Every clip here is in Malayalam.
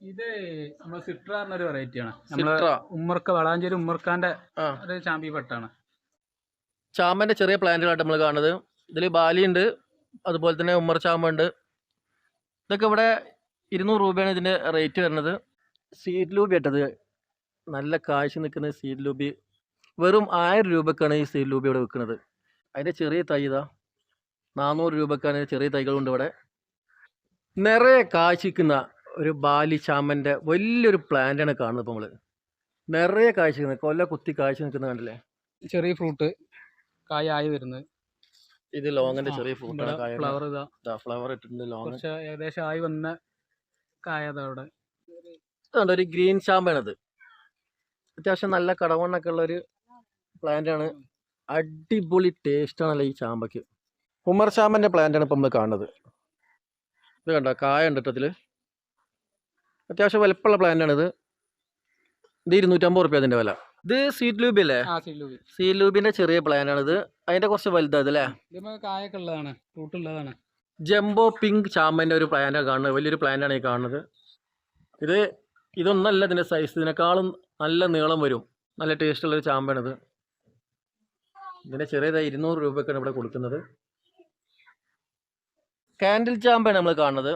ഇത് നമ്മൾ സിട്ര എന്നൊരു വെറൈറ്റിയാണ് നമ്മൾ സിട്ര. ഉമ്മർക്ക വളാഞ്ചേരി ഉമ്മർക്കാന്റെ ഒരു ചാമ്പി പെട്ടാണ്. ചാമ്പന്റെ ചെറിയ പ്ലാന്റുകളായിട്ട് നമ്മൾ കാണുന്നത്. ഇതിൽ ബാലിയുണ്ട് അതുപോലെ തന്നെ ഉമ്മർ ചാമ്പ ഉണ്ട് ഇതൊക്കെ ഇവിടെ ഇരുന്നൂറ് രൂപയാണ് ഇതിന്റെ റേറ്റ് വരുന്നത്. സീഡ് ലൂബി ഇട്ടത് നല്ല കാഴ്ച നിൽക്കുന്ന സീഡ് ലൂബി വെറും ആയിരം രൂപക്കാണ് ഈ സീഡ് ലൂബി ഇവിടെ വിൽക്കുന്നത്. അതിന്റെ ചെറിയ തൈ ഇതാ. നാനൂറ് രൂപക്കാണ് ചെറിയ തൈകളുണ്ട് ഇവിടെ. നിറയെ കാഴ്ചക്കുന്ന ഒരു ബാലി ചാമന്റെ വലിയൊരു പ്ലാന്റാണ് കാണുന്നത് ഇപ്പോൾ നമ്മൾ നിറയെ കാഴ്ച നിൽക്കുന്നത് കൊല്ല കുത്തി കാഴ്ച നിൽക്കുന്നത് കണ്ടില്ലേ? ചെറിയ ഫ്രൂട്ട് കായായി വരുന്നത് ഇത് ലോങ്ങിന്റെ ചെറിയ ഫ്രൂട്ടാണ് ഫ്ലവർ ഇതാ. ഫ്ലവർ ഇട്ടിട്ടുണ്ട് ലോങ് കുറച്ച് ഏകദേശം ആയി വന്ന കായതവിടെ അതുകൊണ്ട് ഒരു ഗ്രീൻ ചാമ്പാണത് അത്യാവശ്യം നല്ല കടവണ്ണൊക്കെ ഉള്ള ഒരു പ്ലാന്റ് ആണ്. അടിപൊളി ടേസ്റ്റ് ആണല്ലോ ഈ ചാമ്പയ്ക്ക്. ഉമർ ചാമ്പന്റെ പ്ലാന്റ് ആണ് ഇപ്പൊ നമ്മൾ കാണുന്നത്. ഇത് കണ്ടോ കായ ഉണ്ട് കേട്ടോ അത്യാവശ്യം വലപ്പുള്ള പ്ലാന്റ് ആണ് ഇത് ഇത് ഇരുന്നൂറ്റമ്പത് റുപ്യ അതിന്റെ വില. ഇത് സീറ്റ് ലൂബി അല്ലേ സീറ്റ് ലൂബിന്റെ ചെറിയ പ്ലാന്റ് ആണ് ഇത് അതിന്റെ കുറച്ച് വലുതാണ് അല്ലേ കായൊക്കെ ഉള്ളതാണ് ജംബോ പിങ്ക് ചാമ്പന്റെ ഒരു പ്ലാന്റാണ് കാണുന്നത്. വലിയൊരു പ്ലാന്റാണ് ഈ കാണുന്നത്. ഇത് ഇതൊന്നല്ല ഇതിന്റെ സൈസ് ഇതിനേക്കാളും നല്ല നീളം വരും. നല്ല ടേസ്റ്റ് ടേസ്റ്റുള്ളൊരു ചാമ്പയാണിത് ഇതിന്റെ ചെറിയതായി ഇരുന്നൂറ് രൂപയ്ക്കാണ് ഇവിടെ കൊടുക്കുന്നത്. കാൻഡിൽ ചാമ്പയാണ് നമ്മൾ കാണുന്നത്.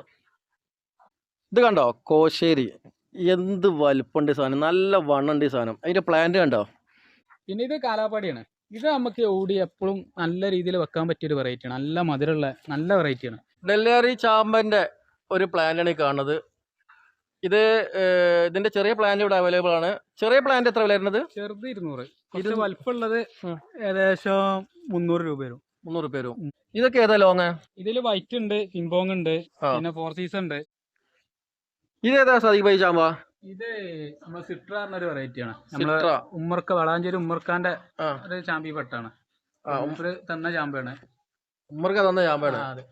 ഇത് കണ്ടോ? കോശേരി. എന്ത് വലുപ്പമുണ്ട് സാധനം. നല്ല വണ്ണുണ്ട് സാധനം. അതിന്റെ പ്ലാന്റ് കണ്ടോ? പിന്നെ ഇത് കാലാപ്പാടിയാണ് ഇത് നമുക്ക് ഓടി എപ്പോഴും നല്ല രീതിയിൽ വെക്കാൻ പറ്റിയ ഒരു വെറൈറ്റിയാണ് നല്ല മധുരമുള്ള നല്ല വെറൈറ്റിയാണ് ഡെല്ലാറി ചാമ്പന്റെ ഒരു പ്ലാന്റാണ് ഈ കാണുന്നത്. ഇത് ഇതിന്റെ ചെറിയ പ്ലാന്റ് ഇവിടെ അവൈലബിൾ ആണ്. ചെറിയ പ്ലാന്റ് എത്ര വില വരുന്നത്? ചെറുത് ഇരുന്നൂറ്. ഇത് വലുപ്പുള്ളത് ഏകദേശം മുന്നൂറ് രൂപ വരും. മുന്നൂറ് രൂപ വരും. ഇതൊക്കെ ഏതാ ലോങ് ഇതിൽ വൈറ്റ് ഉണ്ട് കിംബോങ് ഉണ്ട് പിന്നെ ഫോർ സീസൺ ഉണ്ട്. ഇത് ഏതാ സദീഖ് ഭായി ചാമ്പ? ഇത് നമ്മൾ സിട്ര എന്നൊരു വെറൈറ്റിയാണ് നമ്മൾ സിട്ര. ഉമ്മർക്ക വളാഞ്ചേരി ഉമ്മർക്കാന്റെ ആ. ഒരു ചാമ്പി പെട്ടാണ്. ആ തന്ന ചാമ്പയാണ്. ഉമ്മർക്ക തന്ന ചാമ്പയാണ്. ആ, അതെ.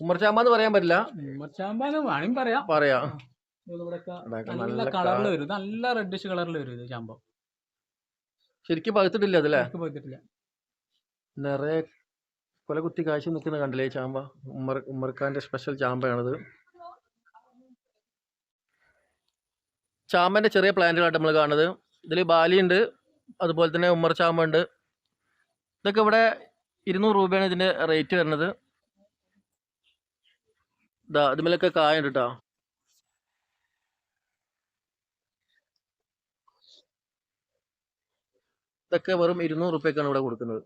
ഉമ്മർ ചാമ്പ എന്ന് പറയാൻ പറ്റില്ല. ഉമ്മർ ചാമ്പാന്ന് വേണമെങ്കിൽ പറയാം. പറയാ. ഇത് ഇവിടെയൊക്കെ ഇവിടെയൊക്കെ നല്ല നല്ല കളറിൽ വരും. നല്ല റെഡിഷ് കളറിൽ വരും ഇത് ചാമ്പ. ശരിക്കും പകുത്തിട്ടില്ല അതല്ലേ എനിക്ക് പോയിട്ടില്ല നിറയെ കൊല കുത്തി കാശി നിൽക്കുന്ന കണ്ടില്ലേ ഈ ചാമ്പ? ഉമ്മർ ഉമ്മർക്കാന്റെ സ്പെഷ്യൽ ചാമ്പയാണിത്. ചാമ്പന്റെ ചെറിയ പ്ലാന്റുകളായിട്ട് നമ്മൾ കാണുന്നത്. ഇതിൽ ബാലിയുണ്ട് അതുപോലെ തന്നെ ഉമ്മർ ചാമ്പ ഉണ്ട് ഇതൊക്കെ ഇവിടെ ഇരുന്നൂറ് രൂപയാണ് ഇതിന്റെ റേറ്റ് വരുന്നത്. ഇതാ ഇതിമേലൊക്കെ കായുണ്ട് കേട്ടോ ഇതൊക്കെ വെറും ഇരുന്നൂറ് റുപ്യക്കാണ് ഇവിടെ കൊടുക്കുന്നത്.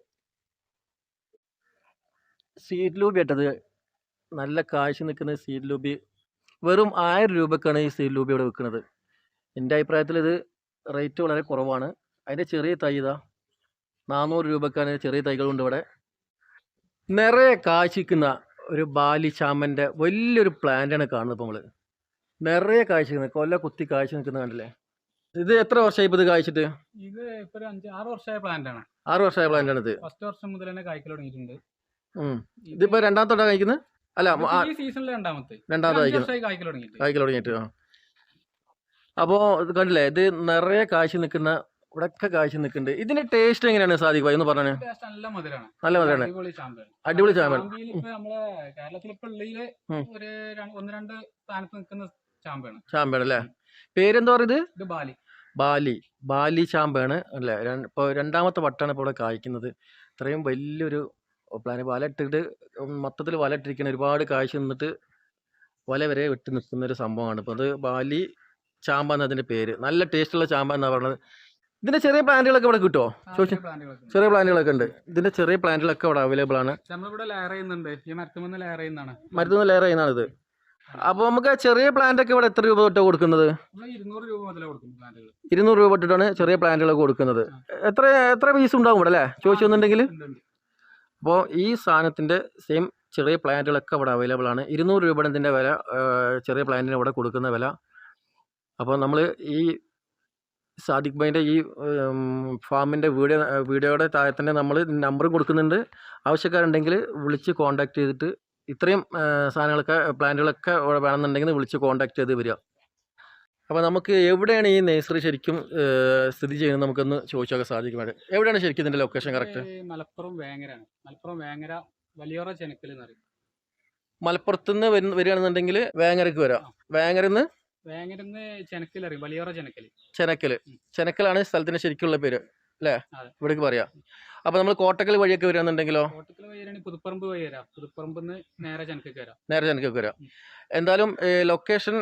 സീഡ് ലൂബി നല്ല കാഴ്ച നിൽക്കുന്ന സീഡ് ലൂബി വെറും ആയിരം രൂപക്കാണ് ഈ സീഡ് ലൂബി ഇവിടെ വിൽക്കുന്നത്. എന്റെ അഭിപ്രായത്തിൽ ഇത് റേറ്റ് വളരെ കുറവാണ്. അതിന്റെ ചെറിയ തൈ ഇതാ. നാനൂറ് രൂപക്കാണ് ചെറിയ തൈകളുണ്ട് ഇവിടെ. നിറയെ കാശിക്കുന്ന ഒരു ബാലി ചാമന്റെ വലിയൊരു പ്ലാന്റാണ് കാണുന്നത് ഇപ്പോൾ നമ്മൾ നിറയെ കാഴ്ചക്കുന്നത് കൊല്ല കുത്തി കാഴ്ച നിൽക്കുന്ന കണ്ടില്ലേ? ഇത് എത്ര വർഷമായി ഇപ്പോൾ ഇത് കാഴ്ചിട്ട് ഇത് ഇപ്പൊ അഞ്ച് ആറ് വർഷമായ പ്ലാന്റ് ആണ്. ആറ് വർഷമായ പ്ലാന്റാണ് ഇത്. ഫസ്റ്റ് വർഷം മുതൽ തന്നെ കായ്ക്കൽ തുടങ്ങിയിട്ടുണ്ട്. ഇതിപ്പോ രണ്ടാമത്തോട്ടാണ് കഴിക്കുന്നത് അല്ല ഈ സീസണിലെ രണ്ടാമത്തെ. രണ്ടാമത്തെ കായ്ക്കൽ തുടങ്ങിയിട്ട്. കായ്ക്കൽ തുടങ്ങിയിട്ട് ആ. അപ്പോൾ ഇത് കണ്ടില്ലേ? ഇത് നിറയെ കാശ് നിൽക്കുന്ന ഇവിടെയൊക്കെ കാശ് നിൽക്കുന്നുണ്ട്. ഇതിന്റെ ടേസ്റ്റ് എങ്ങനെയാണ് സാധിക്കുക എന്ന് പറഞ്ഞേ. നല്ല മധുരമാണ് നല്ല മധുരമാണ് അടിപൊളി ചാമ്പൻ ഇപ്പൊ കേരളത്തിൽ ഇപ്പൊ ഒരു ഒന്ന് രണ്ട് സ്ഥാനത്ത് നിൽക്കുന്ന ചാമ്പാണ് ചാമ്പാണ് അല്ലേ? പേരെന്താ പറയുന്നത്? ബാലി. ബാലി. ബാലി ചാമ്പാണ് അല്ലേ? ഇപ്പോൾ രണ്ടാമത്തെ വട്ടാണ് ഇപ്പോൾ ഇവിടെ കായ്ക്കുന്നത്. ഇത്രയും വലിയൊരു പ്ലാന്. വല ഇട്ടിട്ട് മൊത്തത്തിൽ വല ഇട്ടിരിക്കുന്ന ഒരുപാട് കാഴ്ച നിന്നിട്ട് വല വരെ വിട്ടു നിൽക്കുന്ന ഒരു സംഭവമാണ്. ഇപ്പൊ അത് ബാലി ചാമ്പ എന്നതിന്റെ പേര്. നല്ല ടേസ്റ്റുള്ള ചാമ്പ എന്നാണ് പറയുന്നത് ഇതിന്റെ ചെറിയ പ്ലാന്റുകളൊക്കെ ഇവിടെ കിട്ടുമോ ചോദിച്ചു. ചെറിയ പ്ലാന്റുകളൊക്കെ ഉണ്ട്. ഇതിന്റെ ചെറിയ പ്ലാന്റുകളൊക്കെ ഇവിടെ അവൈലബിൾ ആണ്. നമ്മളിവിടെ ലെയർ ചെയ്യുന്നുണ്ട്. ഈ മരത്തുമെന്ന് ലെയർ ചെയ്യുന്നതാണ്. ലെയർ ചെയ്യുന്നതാണ് ഇത് അപ്പോൾ നമുക്ക് ചെറിയ പ്ലാന്റ് ഒക്കെ ഇവിടെ എത്ര രൂപ തൊട്ടാണ് കൊടുക്കുന്നത്? ഇരുന്നൂറ് രൂപ തൊട്ടിട്ടാണ് ചെറിയ പ്ലാന്റുകളൊക്കെ കൊടുക്കുന്നത്. എത്ര എത്ര പീസ് ഉണ്ടാവും ഇവിടെ അല്ലേ? ചോദിച്ചുണ്ടെങ്കിൽ. അപ്പോൾ ഈ സാധനത്തിന്റെ സെയിം ചെറിയ പ്ലാന്റുകളൊക്കെ ഇവിടെ അവൈലബിൾ ആണ്. ഇരുന്നൂറ് രൂപയുടെ ഇതിന്റെ വില ചെറിയ പ്ലാന്റിന് ഇവിടെ കൊടുക്കുന്ന വില അപ്പോൾ നമ്മൾ ഈ സാദിഖ് ഭായിന്റെ ഈ ഫാമിന്റെ വീഡിയോ വീഡിയോയുടെ താഴെ തന്നെ നമ്മൾ നമ്പർ കൊടുക്കുന്നുണ്ട്. ആവശ്യക്കാരുണ്ടെങ്കിൽ വിളിച്ച് കോൺടാക്ട് ചെയ്തിട്ട് ഇത്രയും സാധനങ്ങളൊക്കെ പ്ലാന്റുകളൊക്കെ ഇവിടെ വേണമെന്നുണ്ടെങ്കിൽ വിളിച്ച് കോൺടാക്ട് ചെയ്ത് വരിക. അപ്പോൾ നമുക്ക് എവിടെയാണ് ഈ നേഴ്സറി ശരിക്കും സ്ഥിതി ചെയ്യുന്നത് നമുക്കൊന്ന് ചോദിച്ചൊക്കെ സാധിക്കും എവിടെയാണ് ശരിക്കും ഇതിന്റെ ലൊക്കേഷൻ കറക്റ്റ് മലപ്പുറം വേങ്ങരാണ് മലപ്പുറം വേങ്ങര വലിയോറ ചെനക്കൽ എന്ന് പറയും. നിന്ന് വരുന്ന വരികയാണെന്നുണ്ടെങ്കിൽ വേങ്ങരക്ക് വരാം. വേങ്ങരന്ന് ചെനക്കൽ ചെനക്കൽ ചെനക്കലാണ് സ്ഥലത്തിന് ശരിക്കുള്ള പേര് അല്ലേ. ഇവിടേക്ക് പറയാ. അപ്പൊ നമ്മൾ കോട്ടക്കൽ വഴിയൊക്കെ വരാന്നുണ്ടെങ്കിലോ? പുതുപ്പറമ്പ് വഴി വരാം. പുതുപ്പറമ്പ് നേരെ ചെനക്കൊക്കെ വരാം. നേരെ ചെനക്കൊക്കെ വരാം. എന്തായാലും ലൊക്കേഷൻ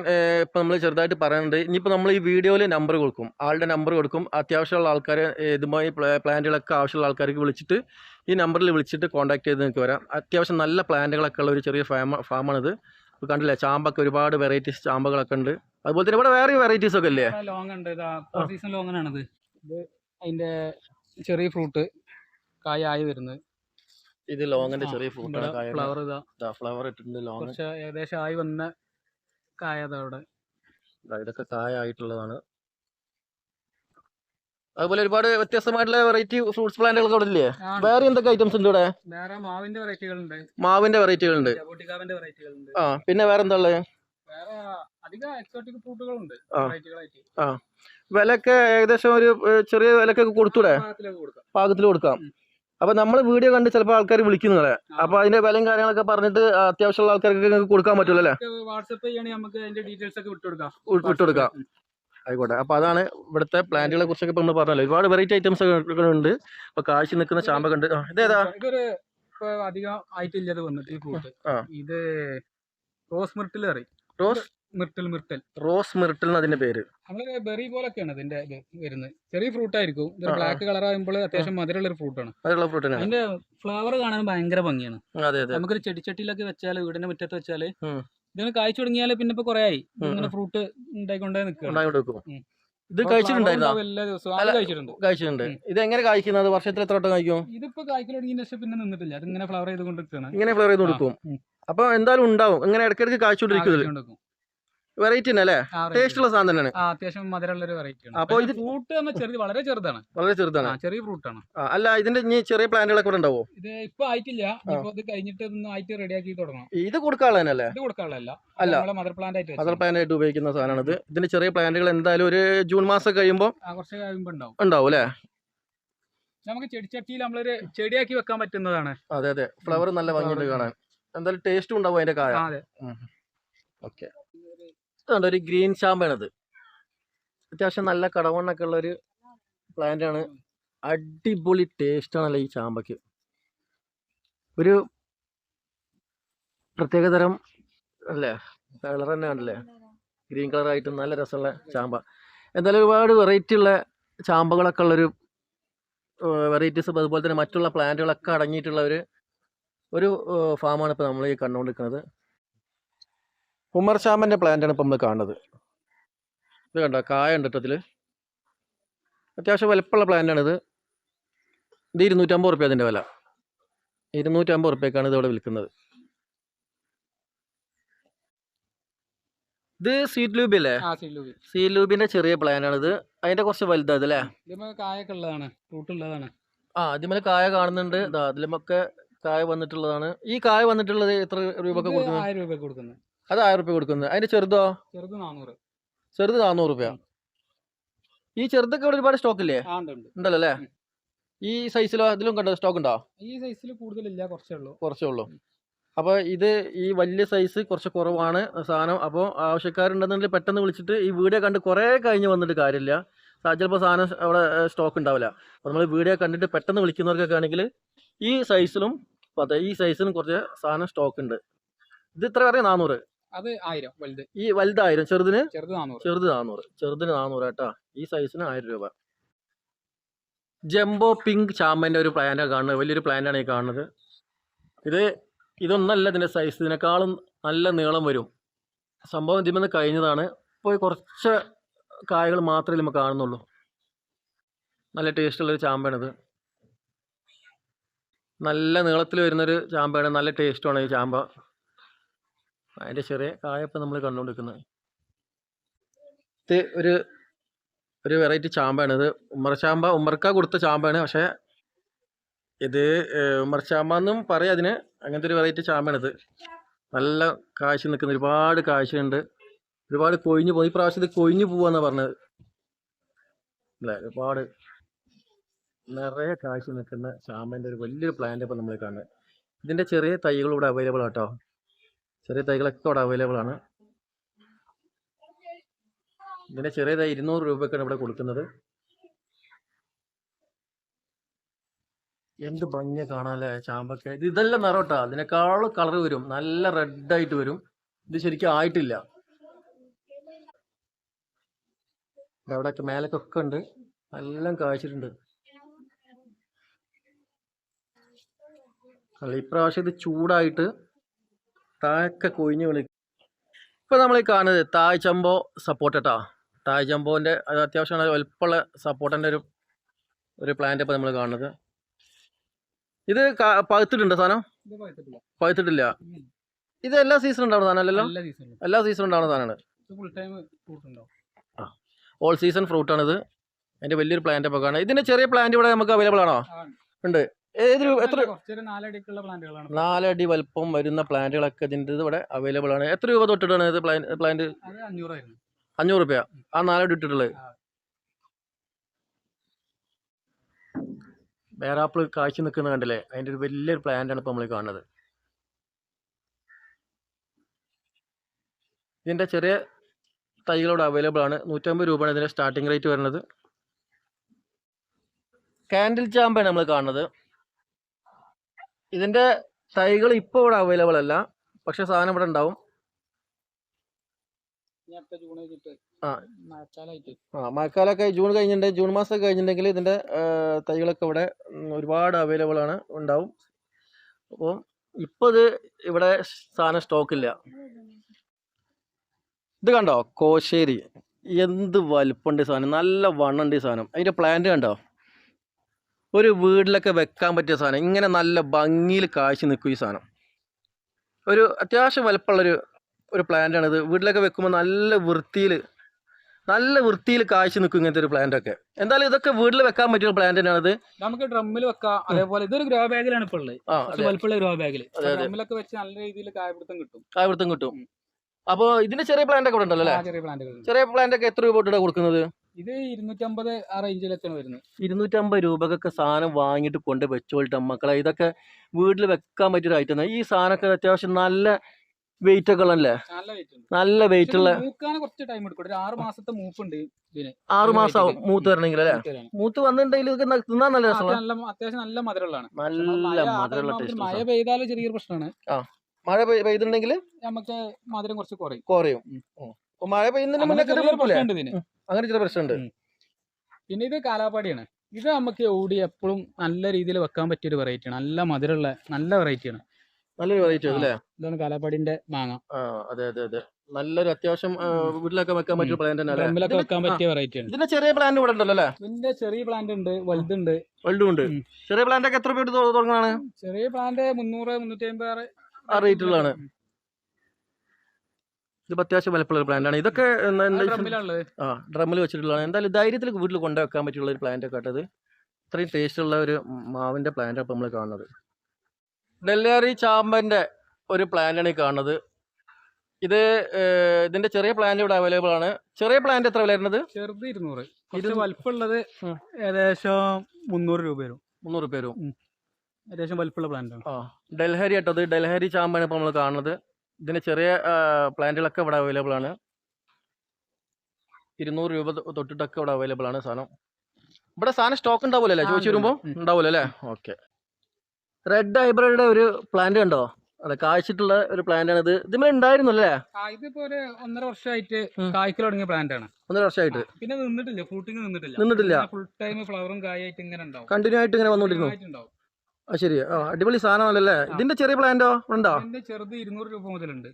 ഇപ്പൊ നമ്മൾ ചെറുതായിട്ട് പറയുന്നുണ്ട്. ഇനിയിപ്പോൾ നമ്മൾ ഈ വീഡിയോയിൽ നമ്പർ കൊടുക്കും. ആളുടെ നമ്പർ കൊടുക്കും. അത്യാവശ്യമുള്ള ആൾക്കാരെ ഇതുമായി പ്ലാന്റുകളൊക്കെ ആവശ്യമുള്ള ആൾക്കാർക്ക് വിളിച്ചിട്ട് ഈ നമ്പറിൽ വിളിച്ചിട്ട് കോൺടാക്ട് ചെയ്ത് നിങ്ങൾക്ക് വരാം. അത്യാവശ്യം നല്ല പ്ലാന്റുകളൊക്കെ ഉള്ള ഒരു ചെറിയ ഫാമ ഫാമാണിത്. ഇപ്പോൾ കണ്ടില്ലേ ചാമ്പൊക്കെ ഒരുപാട് വെറൈറ്റീസ് ചാമ്പകളൊക്കെ ഉണ്ട്. അതുപോലെ തന്നെ ഇവിടെ വേറെ വെറൈറ്റീസ് ഒക്കെ ഇല്ലേ? ലോങ് ഉണ്ട്. ഇതാ ലോങ് സീസൺ ലോങ്ങനാണിത് ഇത് അതിന്റെ ചെറിയ ഫ്രൂട്ട് കായ ആയി വരുന്നത്. ഇത് ലോങ്ങിന്റെ ചെറിയ ഫ്രൂട്ടാണ് കായ. ഫ്ലവർ ഇതാ. ഫ്ലവർ ഇട്ടിട്ടുണ്ട് ലോങ് കുറച്ച് ഏകദേശം ആയി വന്ന കായ അവിടെ ഇതൊക്കെ കായ ആയിട്ടുള്ളതാണ്. അതുപോലെ ഒരുപാട് വ്യത്യസ്തമായിട്ടുള്ള വെറൈറ്റി ഫ്രൂട്ട്സ് പ്ലാന്റുകൾ ഇവിടെ ഇല്ലേ വേറെ എന്തൊക്കെ ഐറ്റംസ് ഉണ്ട് ഇവിടെ? വേറെ മാവിന്റെ വെറൈറ്റികളുണ്ട് മാവിന്റെ വെറൈറ്റികളുണ്ട് ആ പിന്നെ വേറെ എന്താ ഉള്ളത്? ആ. വിലക്ക് ഏകദേശം ഒരു ചെറിയ വിലക്കൊക്കെ കൊടുത്തൂടെ? പാകത്തിൽ കൊടുക്കാം. അപ്പൊ നമ്മൾ വീഡിയോ കണ്ട് ചിലപ്പോൾ ആൾക്കാർ വിളിക്കും നിങ്ങളെ അപ്പൊ അതിന്റെ വിലയും കാര്യങ്ങളൊക്കെ പറഞ്ഞിട്ട് അത്യാവശ്യമുള്ള ആൾക്കാർക്ക് കൊടുക്കാൻ പറ്റുമല്ലോ അല്ലേ? വാട്സപ്പ് നമുക്ക് അതിന്റെ ഡീറ്റെയിൽസ് ഒക്കെ വിട്ടുകൊടുക്കാം. ആയിക്കോട്ടെ. അപ്പോൾ അതാണ് ഇവിടുത്തെ പ്ലാന്റുകളെ കുറിച്ചൊക്കെ ഇപ്പൊ നമ്മൾ പറഞ്ഞല്ലോ. ഒരുപാട് വെറൈറ്റി ഐറ്റംസ് ഒക്കെ ഉണ്ട് ഇപ്പൊ കാഴ്ച നിൽക്കുന്ന ചാമ്പ കണ്ട് ഇതേതാ ഇതൊരു ഇപ്പൊ അധികം വന്നിട്ട് ഈ ഫ്രൂട്ട് ഇത് റോസ് മിർട്ടിൽ അറിയും റോസ്? മിർട്ടിൽ മിർട്ടൽ. റോസ് മിർട്ടിൽ അതിന്റെ പേര്? നമ്മൾ ബെറി പോലൊക്കെയാണ് ഇതിന്റെ ഇത് വരുന്നത്. ചെറിയ ഫ്രൂട്ട് ആയിരിക്കും. ഇത്. ബ്ലാക്ക് കളർ ആകുമ്പോൾ അത്യാവശ്യം മധുരമുള്ള ഒരു ഫ്രൂട്ടാണ് ആണ് അതിന്റെ ഫ്ലവർ കാണാൻ ഭയങ്കര ഭംഗിയാണ്. നമുക്കൊരു ചെടിച്ചട്ടിയിലൊക്കെ വെച്ചാൽ വീടിന്റെ മുറ്റത്ത് വെച്ചാൽ. ഇതിന് കായ്ച്ചു തുടങ്ങിയാൽ പിന്നെ ഇപ്പൊ കൊറേ ആയി. ഇങ്ങനെ ഫ്രൂട്ട് ഉണ്ടായിക്കൊണ്ടേ ഉം. ഇത് കഴിച്ചിട്ടുണ്ടായിരുന്നു? എല്ലാ ദിവസവും അല്ല, അത് കഴിച്ചിട്ടുണ്ട്. കഴിച്ചിട്ടുണ്ട് ഇത് എങ്ങനെ കായ്ക്കുന്നത്? വർഷത്തിൽ എത്ര വട്ടം ഇതിപ്പോ കായ്ക്കൽ തുടങ്ങിയ ശേഷം പിന്നെ നിന്നിട്ടില്ല. അത് ഇങ്ങനെ ഫ്ലവർ ചെയ്തുകൊണ്ട് നിൽക്കുകയാണ് ഇങ്ങനെ ഫ്ലവർ ചെയ്ത് കൊടുക്കും ഉം. അപ്പൊ എന്തായാലും ഉണ്ടാവും. ഇങ്ങനെ ഇടയ്ക്കിടയ്ക്ക് കായ്ച്ചുകൊണ്ടിരിക്കും. വെറൈറ്റി തന്നെ അല്ലേ. ടേസ്റ്റ് ഉള്ള സാധനം തന്നെയാണ്. അത്യാവശ്യം മധുരമുള്ള ഒരു വെറൈറ്റി അപ്പോൾ ഇത് ഫ്രൂട്ട് ചെറുത് വളരെ ചെറുതാണ്. വളരെ ചെറുതാണ്. ചെറിയ ഫ്രൂട്ട് ആണ്. അല്ല ഇതിന്റെ ഇനി ചെറിയ പ്ലാന്റുകളൊക്കെ കൂടെ ഉണ്ടാവോ? ഇത് ഇപ്പൊ ആയിട്ടില്ല. ഇപ്പൊ ഇത് കഴിഞ്ഞിട്ട് ആയിട്ട് റെഡിയാക്കി തുടങ്ങണം. ഇത് കൊടുക്കാനുള്ള ഇത് കൊടുക്കാനുള്ളതല്ല അല്ല. മദർ പ്ലാന്റ് ആയിട്ട് മദർ. പ്ലാന്റ് ആയിട്ട് ഉപയോഗിക്കുന്ന സാധനമാണ് ഇത്. ഇതിന്റെ ചെറിയ പ്ലാന്റുകൾ എന്തായാലും ഒരു ജൂൺ മാസം കഴിയുമ്പോൾ കുറച്ച് കഴിയുമ്പോൾ ഉണ്ടാവും. ഉണ്ടാവും അല്ലേ? നമുക്ക് ചെടിച്ചട്ടിയിൽ നമ്മളൊരു ചെടിയാക്കി വെക്കാൻ പറ്റുന്നതാണ്. അതെ അതെ. ഫ്ലവർ നല്ല ഭംഗിയുണ്ട് കാണാൻ. എന്തായാലും ടേസ്റ്റും ഉണ്ടാവും അതിന്റെ കായ. അതെ. ഓക്കെ. ഒരു ഗ്രീൻ ചാമ്പാണിത് അത്യാവശ്യം നല്ല കടവണ്ണൊക്കെ പ്ലാന്റ് ആണ് അടിപൊളി ടേസ്റ്റ് ആണല്ലോ ഈ ചാമ്പയ്ക്ക് ഒരു പ്രത്യേകതരം അല്ലേ? കളർ തന്നെ ആണല്ലേ? ഗ്രീൻ കളറായിട്ട് നല്ല രസമുള്ള ചാമ്പ എന്തായാലും ഒരുപാട് വെറൈറ്റി ഉള്ള ചാമ്പകളൊക്കെ ഉള്ളൊരു വെറൈറ്റീസ് അതുപോലെ തന്നെ മറ്റുള്ള പ്ലാന്റുകളൊക്കെ അടങ്ങിയിട്ടുള്ള ഒരു ഒരു ഫാമാണ് ഇപ്പോൾ നമ്മൾ ഈ കണ്ടുകൊണ്ടിരിക്കുന്നത്. ഉമ്മർചാമ്പന്റെ പ്ലാന്റാണ് ഇപ്പം നമ്മൾ കാണുന്നത്. ഇത് കണ്ട? കായ ഇതിൽ അത്യാവശ്യം വലിപ്പമുള്ള പ്ലാന്റാണിത് ഇത് ഇരുന്നൂറ്റമ്പത് റുപ്യ അതിന്റെ വില. ഇരുന്നൂറ്റമ്പത് റുപ്യക്കാണ് ഇതവിടെ വിൽക്കുന്നത്. ഇത് സീറ്റ് ലൂബി അല്ലേ സീറ്റ് ലൂബിന്റെ ചെറിയ പ്ലാനാണിത് അതിന്റെ കുറച്ച് വലുതാ അല്ലേ? കായൊക്കെ ഉള്ളതാണ്. ഉള്ളതാണ്. ആ അതിന്മേൽ കായ കാണുന്നുണ്ട്. അതിലുമൊക്കെ കായ വന്നിട്ടുള്ളതാണ്. ഈ കായ വന്നിട്ടുള്ളത് എത്ര രൂപ കൊടുക്കുന്നത് അത് ആയിരം റുപ്യ കൊടുക്കുന്നത് അതിന്റെ ചെറുതോ? ചെറുത് നാനൂറ് ചെറുത് നാനൂറ് റുപ്യ. ഈ ചെറുതൊക്കെ ഇവിടെ ഒരുപാട് സ്റ്റോക്ക് ഇല്ലേ? ആ ഉണ്ട് ഉണ്ട്. ഉണ്ടല്ലോ അല്ലേ ഈ സൈസിലോ അതിലും കണ്ടോ? സ്റ്റോക്ക് ഉണ്ടോ? ഈ സൈസിൽ കൂടുതലില്ല കുറച്ചേ ഉള്ളൂ. കുറച്ചേ ഉള്ളൂ. അപ്പോൾ ഇത് ഈ വലിയ സൈസ് കുറച്ച് കുറവാണ് സാധനം. അപ്പോൾ ആവശ്യക്കാരുണ്ടെന്നുണ്ടെങ്കിൽ പെട്ടെന്ന് വിളിച്ചിട്ട് ഈ വീഡിയോ കണ്ട് കുറേ കഴിഞ്ഞ് വന്നിട്ട് കാര്യമില്ല. ചിലപ്പോൾ സാധനം അവിടെ സ്റ്റോക്ക് ഉണ്ടാവില്ല. അപ്പോൾ നമ്മൾ വീഡിയോ കണ്ടിട്ട് പെട്ടെന്ന് വിളിക്കുന്നവർക്കൊക്കെ ആണെങ്കിൽ ഈ സൈസിലും ഈ സൈസിലും കുറച്ച് സാധനം സ്റ്റോക്ക് ഉണ്ട്. ഇത് ഇത്ര പറയാം നാനൂറ് അത് ആയിരം വലുത്. ഈ വലുതായിരം ചെറുതിന്? ചെറുത് നാനൂറ് ചെറുത് നാനൂറ് ചെറുതിന് നാനൂറ് കേട്ടാ. ഈ സൈസിന് ആയിരം രൂപ. ജംബോ പിങ്ക് ചാമ്പന്റെ ഒരു പ്ലാന്റാണ് കാണുന്നത്. വലിയൊരു പ്ലാന്റാണ് ഈ കാണുന്നത്. ഇത് ഇതൊന്നല്ല ഇതിന്റെ സൈസ് ഇതിനേക്കാളും നല്ല നീളം വരും. സംഭവം ഇതിൽ കഴിഞ്ഞതാണ്. ഇപ്പോൾ കുറച്ച് കായകൾ മാത്രമേ നമുക്ക് കാണുന്നുള്ളൂ. നല്ല ടേസ്റ്റുള്ളൊരു ചാമ്പയാണിത് നല്ല നീളത്തിൽ വരുന്നൊരു ചാമ്പയാണ് നല്ല ടേസ്റ്റുമാണ് ഈ ചാമ്പ അതിന്റെ ചെറിയ കായപ്പം നമ്മൾ കണ്ടുകൊണ്ടിരിക്കുന്നത് ഇത് ഒരു ഒരു വെറൈറ്റി ചാമ്പാണ് ഇത് ഉമ്മർചാമ്പ ഉമ്മർക്ക കൊടുത്ത ചാമ്പാണ് പക്ഷേ ഇത് ഉമ്മർച്ചാമ്പ എന്നും പറയാം അതിന് അങ്ങനത്തെ ഒരു വെറൈറ്റി ചാമ്പാണിത് നല്ല കാഴ്ച നിൽക്കുന്ന ഒരുപാട് കാഴ്ചയുണ്ട്. ഒരുപാട് കൊഴിഞ്ഞു പോകും. ഈ പ്രാവശ്യം ഇത് കൊഴിഞ്ഞു പോവാന്നാണ് പറഞ്ഞത്. അല്ലേ? ഒരുപാട് നിറയെ കാഴ്ച നിൽക്കുന്ന ചാമ്പന്റെ ഒരു വലിയൊരു പ്ലാന്റ് ഇപ്പം നമ്മൾ കാണുന്നത്. ഇതിന്റെ ചെറിയ തൈകൾ ഇവിടെ അവൈലബിൾ ആട്ടോ. ചെറിയ തൈകളൊക്കെ ഇവിടെ അവൈലബിൾ ആണ്. ഇതിന്റെ ചെറിയതായി ഇരുന്നൂറ് രൂപയ്ക്കാണ് ഇവിടെ കൊടുക്കുന്നത്. എന്ത് ഭംഗിയ കാണാല്ലേ ചാമ്പക്ക. ഇത് ഇതെല്ലാം നിറവട്ടാ അതിനേക്കാളും കളർ വരും. നല്ല റെഡ് ആയിട്ട് വരും. ഇത് ശരിക്കും ആയിട്ടില്ല. അവിടെയൊക്കെ മേലക്കൊക്കെ ഉണ്ട്. എല്ലാം കാഴ്ചിട്ടുണ്ട് ഇപ്രാവശ്യം ഇത് ചൂടായിട്ട് താഴൊക്കെ കൊഴിഞ്ഞ് വിളി ഇപ്പൊ നമ്മൾ ഈ കാണുന്നത് തായ് ചമ്പോ സപ്പോർട്ടട്ടാ. തായ് ചമ്പോന്റെ അത് അത്യാവശ്യമാണ്. എളുപ്പമുള്ള സപ്പോർട്ടിന്റെ ഒരു ഒരു പ്ലാന്റ് ഇപ്പൊ നമ്മൾ കാണുന്നത്. ഇത് പകുത്തിട്ടുണ്ടോ പഴുത്തിട്ടുണ്ടോ സാധനം? പഴുത്തിട്ടില്ല. ഇത് എല്ലാ സീസണും ഉണ്ടാവുന്ന സാധനം അല്ലല്ലോ എല്ലാ സീസണും ഉണ്ടാവുന്ന സാധനമാണ്. ഓൾ സീസൺ ഫ്രൂട്ട് ആണിത്. അതിന്റെ വലിയൊരു പ്ലാന്റ് ഇപ്പോൾ കാണാം ഇതിന്റെ ചെറിയ പ്ലാന്റ് ഇവിടെ നമുക്ക് അവൈലബിൾ ആണോ? ഉണ്ട്. ഏത് രൂ- എത്ര നാലടി വലുപ്പം വരുന്ന പ്ലാന്റുകളൊക്കെ ഇതിന്റെ ഇവിടെ അവൈലബിൾ ആണ്. എത്ര രൂപ തൊട്ടിട്ടാണ് ഇത് പ്ലാന്റ്? അഞ്ഞൂറ് രൂപ ആ നാലടി ഇട്ടിട്ടുള്ളത്. വേറാപ്പിൾ കാഴ്ച നിൽക്കുന്നത് കണ്ടില്ലേ? അതിന്റെ ഒരു വലിയൊരു പ്ലാന്റാണ് ആണ് ഇപ്പൊ നമ്മൾ കാണുന്നത്. ഇതിന്റെ ചെറിയ തൈകളോട് അവൈലബിൾ ആണ്. നൂറ്റമ്പത് രൂപയാണ് ഇതിന്റെ സ്റ്റാർട്ടിംഗ് റേറ്റ് വരുന്നത്. കാൻഡിൽ ചാമ്പാണ് നമ്മൾ കാണുന്നത്. ഇതിന്റെ തൈകൾ ഇപ്പോൾ ഇവിടെ അവൈലബിൾ അല്ല. പക്ഷെ സാധനം ഇവിടെ ഉണ്ടാവും. ആ. മഴക്കാലമൊക്കെ ജൂൺ കഴിഞ്ഞിട്ടുണ്ടെങ്കിൽ ജൂൺ മാസം കഴിഞ്ഞിട്ടുണ്ടെങ്കിൽ ഇതിന്റെ തൈകളൊക്കെ ഇവിടെ ഒരുപാട് അവൈലബിൾ ആണ് ഉണ്ടാവും. അപ്പോൾ ഇപ്പോൾ ഇത് ഇവിടെ സാധനം സ്റ്റോക്കില്ല ഇത് കണ്ടോ? കോശേരി. എന്ത് വലുപ്പമുണ്ട് സാധനം. നല്ല വണ്ണുണ്ട് സാധനം. അതിന്റെ പ്ലാന്റ് കണ്ടോ? ഒരു വീട്ടിലൊക്കെ വെക്കാൻ പറ്റിയ സാധനം ഇങ്ങനെ നല്ല ഭംഗിയിൽ കാഴ്ച നിൽക്കും ഈ സാധനം. ഒരു അത്യാവശ്യം വലുപ്പമുള്ളൊരു ഒരു പ്ലാന്റാണിത് ഇത്. വീട്ടിലൊക്കെ വെക്കുമ്പോൾ നല്ല വൃത്തിയിൽ നല്ല വൃത്തിയിൽ കാഴ്ച നിൽക്കും ഇങ്ങനത്തെ ഒരു പ്ലാന്റ് ഒക്കെ എന്തായാലും ഇതൊക്കെ വീട്ടിൽ വെക്കാൻ പറ്റിയ പ്ലാന്റ് തന്നെയാണ് ഇത്. നമുക്ക് ഡ്രമ്മിൽ വെക്കാം. അതേപോലെ ഇതൊരു ഗ്രോ ബാഗിലാണ് ഇപ്പോൾ ഉള്ളത്. ഗ്രോ ബാഗിൽ. ഡ്രമ്മിലൊക്കെ വെച്ച് നല്ല രീതിയിൽ കായപിടുത്തം കിട്ടും. കായപിടുത്തം കിട്ടും. അപ്പോ അപ്പോൾ ഇതിന്റെ ചെറിയ പ്ലാന്റ് ഒക്കെ ഉണ്ടല്ലോ അല്ലേ? ചെറിയ പ്ലാന്റ് ഒക്കെ എത്ര രൂപ കൊടുക്കുന്നത്? ഇത് ഇരുന്നൂറ്റമ്പത് ആ റേഞ്ചിലൊക്കെയാണ് വരുന്നത്. ഇരുന്നൂറ്റമ്പത് രൂപക്കൊക്കെ സാധനം വാങ്ങിയിട്ട് കൊണ്ട് വെച്ചോളിട്ട് മക്കളെ. ഇതൊക്കെ വീട്ടിൽ വെക്കാൻ പറ്റിയൊരു ഐറ്റം ഈ സാധനമൊക്കെ അത്യാവശ്യം നല്ല വെയിറ്റ് ഒക്കെ ഉള്ളല്ലേ നല്ല വെയിറ്റ് ഉള്ള കുറച്ച് ടൈം എടുക്കും. ആറ് മാസത്തെ മൂപ്പുണ്ട് ആറു മാസം മൂത്ത് വരണമെങ്കിൽ അല്ലേ മൂത്ത്. വന്നിട്ടുണ്ടെങ്കിൽ ഇതൊക്കെ തിന്നാൻ നല്ല രസമാണ് നല്ല അത്യാവശ്യം നല്ല മധുരമുള്ളതാണ്. നല്ല മധുരമുള്ള മഴ പെയ്താലും ചെറിയൊരു പ്രശ്നമാണ്. മഴ പെയ്- പെയ്തിട്ടുണ്ടെങ്കിൽ നമുക്ക് മധുരം കുറച്ച് കുറയും. കുറയും. മഴ പെയ്യുന്നതിന് അങ്ങനെ മുന്നേ ചെറിയൊരു കൊടുക്കൂലേ പ്രശ്നമുണ്ട് ഇതിന്. അങ്ങനെ ചില പ്രശ്നമുണ്ട്. ഉം. പിന്നെ ഇത് കാലാപ്പാടിയാണ് ഇത് നമുക്ക് ഓടി എപ്പോഴും നല്ല രീതിയിൽ വെക്കാൻ പറ്റിയ ഒരു വെറൈറ്റിയാണ് നല്ല മധുരമുള്ള നല്ല വെറൈറ്റിയാണ് നല്ലൊരു വെറൈറ്റി അല്ലേ? ഇതാണ് കാലാപ്പാടിന്റെ മാങ്ങ. ആ അതെ അതെ അതെ. നല്ലൊരു അത്യാവശ്യം ആ, വീട്ടിലൊക്കെ വെക്കാൻ പറ്റിയ പ്ലാന്റ് തന്നെ അല്ലേ? വെക്കാൻ പറ്റിയ വെറൈറ്റിയാണ് ഇതിന്റെ ചെറിയ പ്ലാന്റ് ഇവിടെ ഉണ്ടല്ലോ അല്ലേ? ഇതിന്റെ ചെറിയ പ്ലാന്റ് ഉണ്ട് വലുതുണ്ട്. വലുതും ഉണ്ട് ഉം. ചെറിയ പ്ലാന്റ് ഒക്കെ എത്ര രൂപ തുടങ്ങാണ് ചെറിയ പ്ലാന്റ് മുന്നൂറ് മുന്നൂറ്റി അമ്പത് ആ റേറ്റിലാണ് ഇത് അത്യാവശ്യം വിലപ്പുള്ള ഒരു പ്ലാന്റ് ആണ്. ഇതൊക്കെ ആ ഡ്രമ്മിൽ വെച്ചിട്ടുള്ളതാണ്. എന്തായാലും ധൈര്യത്തിൽ വീട്ടിൽ കൊണ്ടുവെക്കാൻ പറ്റിയുള്ള ഒരു പ്ലാന്റ് ഒക്കെ ആട്ടത്. ഇത്രയും ടേസ്റ്റ് ഉള്ള ഒരു മാവിന്റെ പ്ലാന്റ് അപ്പം നമ്മൾ കാണുന്നത്. ഡെല്ലേറി ചാമ്പന്റെ ഒരു പ്ലാന്റ് ആണ് ഈ കാണുന്നത്. ഇത് ഇതിന്റെ ചെറിയ പ്ലാന്റ് ഇവിടെ അവൈലബിൾ ആണ്. ചെറിയ പ്ലാന്റ് എത്ര വില വരുന്നത്? ചെറുത് ഇരുന്നൂറ്. ഇരുന്നൂറ്. ഏകദേശം മുന്നൂറ് രൂപ വരും. മുന്നൂറ് രൂപ വരും. ഏകദേശം വലുപ്പുള്ള പ്ലാന്റ് ആണ്. ആ ഡൽഹരി കേട്ടത് ഡൽഹരി ചാമ്പാണ് ഇപ്പൊ നമ്മൾ കാണുന്നത്. ഇതിന്റെ ചെറിയ പ്ലാന്റുകളൊക്കെ ഇവിടെ അവൈലബിൾ ആണ്. ഇരുന്നൂറ് രൂപ തൊട്ടിട്ടൊക്കെ ഇവിടെ അവൈലബിൾ ആണ് സാധനം. ഇവിടെ സാധനം സ്റ്റോക്ക് ഉണ്ടാവില്ല അല്ലേ ആ, ചോദിച്ചു വരുമ്പോൾ ഉണ്ട്. ഉണ്ടാവില്ല അല്ലേ ഓക്കെ റെഡ് ഹൈബ്രിഡ് ഒരു പ്ലാന്റ് ഉണ്ടോ അതെ കായ്ച്ചിട്ടുള്ള ഒരു പ്ലാന്റ് ആണ് ഇത്. ഇതിമേ ഉണ്ടായിരുന്നു അല്ലേ ആ ഇതിപ്പോ ഒരു ഒന്നര വർഷമായിട്ട്. കായ്ക്കൽ തുടങ്ങിയ പ്ലാന്റ് ആണ്. ഒന്നര വർഷമായിട്ട് പിന്നെ നിന്നിട്ടില്ല ഫ്രൂട്ടിങ് നിന്നിട്ടില്ല. നിന്നിട്ടില്ല. ഫുൾ ടൈം ഫ്ലവറും കായായിട്ട് ഇങ്ങനെ ഉണ്ടാവും. കണ്ടിന്യൂ ആയിട്ട് ഇങ്ങനെ വന്നോണ്ടിരുന്നു. ശരി. ആ അടിപൊളി സാധനമല്ലേ ഇതിന്റെ ചെറിയ പ്ലാന്റോ ഉണ്ടോ? ഇതിന്റെ ചെറുത് ഇരുന്നൂറ് രൂപ മുതലുണ്ട്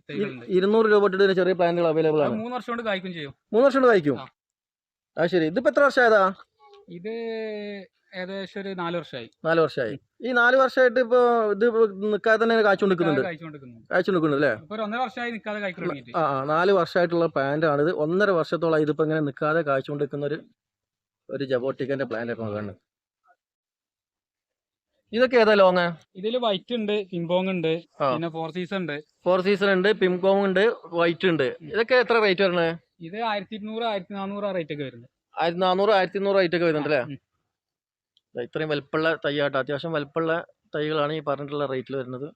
ഇരുന്നൂറ് രൂപ തൊട്ട് ചെറിയ പ്ലാന്റുകൾ അവൈലബിൾ ആണ്. മൂന്ന് വർഷം കൊണ്ട് കായ്ക്കും ചെയ്യും. മൂന്ന് വർഷം കൊണ്ട് കായ്ക്കും? ആ. ശരി. ഇതിപ്പോ എത്ര വർഷമായതാ? ഇത് ഏകദേശം ഒരു നാല് വർഷമായി. നാല് വർഷമായി. ഈ നാല് വർഷമായിട്ട് ഇപ്പൊ ഇത് നിൽക്കാതെ തന്നെ കാച്ചുകൊണ്ടിരിക്കുന്നുണ്ട് കായ്ച്ചുകൊണ്ടിരിക്കുന്നു കാച്ചുകൊണ്ടിരിക്കുന്നു അല്ലേ? ഒന്നര വർഷമായി നിൽക്കാതെ കായ്ക്കൽ ആ നാല് വർഷമായിട്ടുള്ള പ്ലാന്റ് ആണ് ഇത്. ഒന്നര വർഷത്തോളം ഇതിപ്പോ ഇങ്ങനെ നിൽക്കാതെ കാച്ചുകൊണ്ടിരിക്കുന്ന ഒരു ഒരു ജബോട്ടിക്കന്റെ പ്ലാന്റ് ഇപ്പൊ കാണുന്നത്. ഇതൊക്കെ ഏതാ ലോങ് ഇതിൽ വൈറ്റ് ഉണ്ട് പിംബോങ് ഉണ്ട് പിന്നെ ഫോർ സീസൺ ഉണ്ട്. ഫോർ സീസൺ ഉണ്ട് പിംകോങ് ഉണ്ട് വൈറ്റ് ഉണ്ട്. ഇതൊക്കെ എത്ര റേറ്റ് വരണേ? ഇത് ആയിരത്തി ഇരുന്നൂറ് ആയിരത്തി നാനൂറ് റേറ്റ് ഒക്കെ വരുന്നത്. ആയിരത്തി നാനൂറ് ആയിരത്തി ഇരുന്നൂറ് റേറ്റ് ഒക്കെ വരുന്നുണ്ട് അല്ലേ ഇത്രയും വലിപ്പമുള്ള വലുപ്പമുള്ള തൈയാട്ടോ അത്യാവശ്യം വലുപ്പമുള്ള തൈകളാണ് ഈ പറഞ്ഞിട്ടുള്ള റേറ്റിൽ വരുന്നത്.